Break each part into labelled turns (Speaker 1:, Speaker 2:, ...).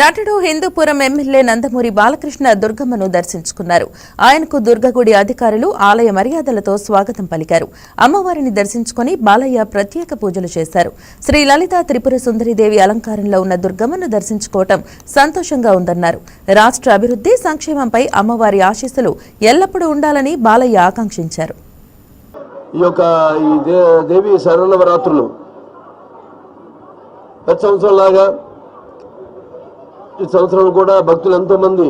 Speaker 1: నటుడు హిందూపురం ఎమ్మెల్యే నందమూరి బాలకృష్ణ దుర్గమ్మను దర్శించుకున్నారు. ఆయనకు దుర్గగుడి అధికారులు ఆలయ మర్యాదలతో స్వాగతం పలికారు. అమ్మవారిని దర్శించుకుని బాలయ్య ప్రత్యేక పూజలు చేశారు. శ్రీ లలిత త్రిపుర సుందరిదేవి అలంకారంలో ఉన్న దుర్గమ్మను దర్శించుకోవటం సంతోషంగా ఉందన్నారు. రాష్ట్ర అభివృద్ధి సంక్షేమంపై అమ్మవారి ఆశీస్సులు ఎల్లప్పుడూ ఉండాలని బాలయ్య ఆకాంక్షించారు.
Speaker 2: ఈ యొక్క ఈ దేవి శరణవరాత్రులు ప్రతి సంవత్సరం లాగా ఈ సంవత్సరం కూడా భక్తులు ఎంతోమంది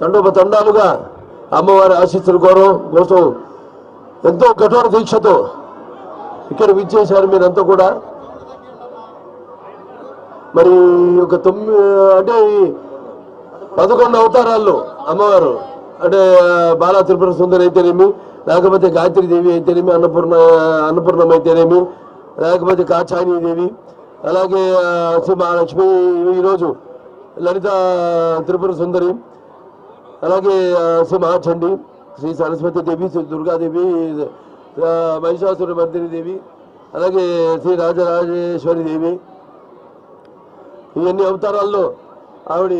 Speaker 2: తండోపతండాలుగా అమ్మవారి ఆశీస్సుల కోరం కోసం ఎంతో కఠోర దీక్షతో ఇక్కడ విచ్చేశారు మీరంతా కూడా. మరి ఒక తొమ్మిది అంటే ఈ పదకొండు అవతారాల్లో అమ్మవారు అంటే బాలా త్రిపుర సుందరి అయితేనేమి లేకపోతే గాయత్రి దేవి అయితేనేమి అన్నపూర్ణ అన్నపూర్ణం అయితేనేమి లేకపోతే కాచాయని దేవి అలాగే శ్రీ మహాలక్ష్మి ఈరోజు లలిత త్రిపుర సుందరి అలాగే శ్రీ మహాచండి శ్రీ సరస్వతి దేవి శ్రీ దుర్గాదేవి మహిషాసుర మర్దిని దేవి అలాగే శ్రీ రాజరాజేశ్వరి దేవి. ఇవన్నీ అవతారాల్లో ఆవిడ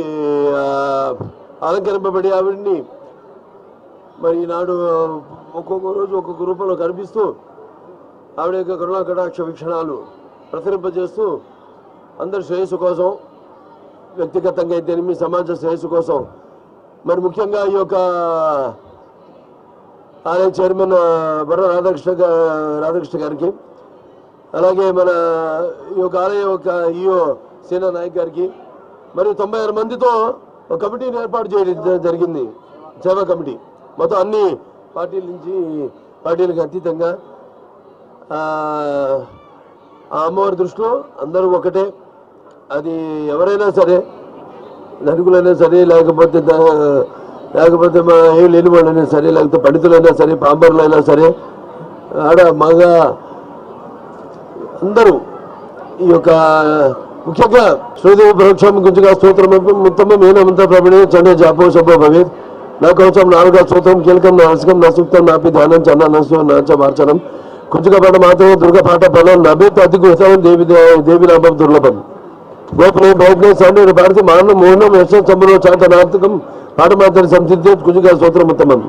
Speaker 2: అలంకరింపబడి ఆవిడ్ని మరి ఈనాడు ఒక్కొక్క రోజు ఒక్కొక్క రూపంలో కనిపిస్తూ ఆవిడ యొక్క కరుణా కటాక్ష వీక్షణాలు ప్రసరింపజేస్తూ అందరి శ్రేయస్సు కోసం వ్యక్తిగతంగా అయితేనేమి సమాజ శ్రేయస్సు కోసం. మరి ముఖ్యంగా ఈ యొక్క ఆలయ చైర్మన్ బర్ర రాధాకృష్ణ రాధాకృష్ణ గారికి అలాగే మన ఈ యొక్క ఆలయ యొక్క ఈఓ సేనా నాయక్ గారికి మరియు తొంభై ఆరు మందితో ఒక కమిటీని ఏర్పాటు చేయడం జరిగింది. సేవా కమిటీ. మొత్తం అన్ని పార్టీల నుంచి పార్టీలకు అతీతంగా ఆ అమ్మవారి దృష్టిలో అందరూ ఒకటే. అది ఎవరైనా సరే ధనికులైనా సరే లేకపోతే లేకపోతే మా ఏం లేని వాళ్ళైనా సరే లేకపోతే పండితులైనా సరే పాంబర్లైనా సరే ఆడ మగ అందరూ ఈ యొక్క ముఖ్యంగా శ్రీదేవి ప్రోక్షం గుంజుగా స్తోత్రం ఉత్తమం ఏనమంత ప్రబడి చండే జాపో శుభో భవేత్. నా కోసం నాలుగా స్తోత్రం కీలకం నా రసకం నా సూక్తం నాపి ధ్యానం చన్న నసు నాచ మార్చనం. కుంజుక పాట మాత్రమే దుర్గ పాట బలం నభేత్ అతి గుహం దేవి దేవి నామం దుర్లభం. గోపనే ప్రయత్నే సండే భారతి మానవ మోహనం యశ సంబరం చాతనార్థకం పాఠమాత్ర సంసిద్ధి కుజుగా స్తోత్రం ఉత్తమం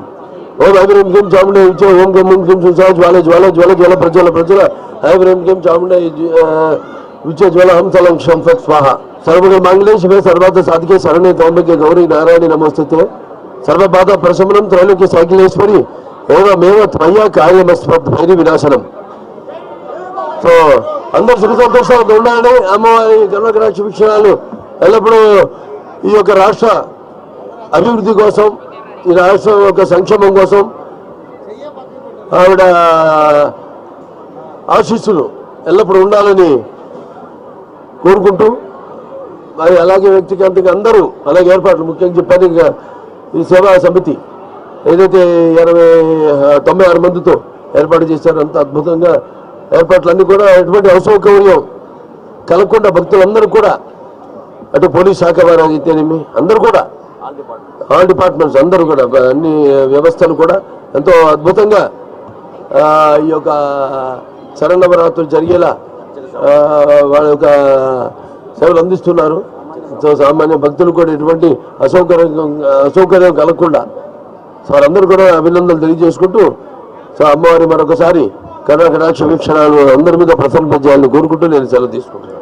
Speaker 2: ఓం ఐబ్రహీం కిం చాముండే ఇచ్చే ఓం గం కిం సుసా జ్వాల జ్వాల జ్వాల జ్వాల ప్రజ్వల ప్రజ్వల. ఐబ్రహీం కిం చాముండే విచ్చే జ్వాల హంసలం క్షం శంఫక్ స్వాహ. సర్వగ మంగళే శివే సర్వార్థ సాధికే శరణే తౌంబకే గౌరీ నారాయణి నమస్తే. సర్వబాధ ప్రశమనం త్రైలోక్య సైకిలేశ్వరి ఏవమేవ త్వయ కార్యమస్మద్ భైరి వినాశనం. సో అందరు సుఖ సంతోషాలతో ఉండాలని అమ్మవారి కరుణకరాక్ష శిక్షణాలు ఎల్లప్పుడూ ఈ యొక్క రాష్ట్ర అభివృద్ధి కోసం ఈ రాష్ట్రం యొక్క సంక్షేమం కోసం ఆవిడ ఆశీస్సులు ఎల్లప్పుడూ ఉండాలని కోరుకుంటూ మరి అలాగే వ్యక్తిగతంగా అందరూ అలాగే ఏర్పాట్లు ముఖ్యంగా చెప్పాను ఇంకా ఈ సేవా సమితి ఏదైతే ఎనభై తొంభై ఆరు మందితో ఏర్పాటు చేశారో అంత అద్భుతంగా ఏర్పాట్లన్నీ కూడా ఎటువంటి అసౌకర్యం కలగకుండా భక్తులందరూ కూడా అటు పోలీస్ శాఖ వారు అయితేనేమి అందరూ కూడా ఆల్ డిపార్ట్మెంట్స్. అందరూ కూడా అన్ని వ్యవస్థలు కూడా ఎంతో అద్భుతంగా ఈ యొక్క శరణవరాత్రులు జరిగేలా వాళ్ళ యొక్క సేవలు అందిస్తున్నారు. సో సామాన్య భక్తులు కూడా ఎటువంటి అసౌకర్యం అసౌకర్యం కలగకుండా సో వారందరూ కూడా అభినందనలు తెలియజేసుకుంటూ సో అమ్మవారి మరొకసారి కర్ణాకటాక్ష వీక్షణాలు అందరి మీద ప్రసంపజేయాలని కోరుకుంటూ నేను సెలవు తీసుకుంటున్నాను.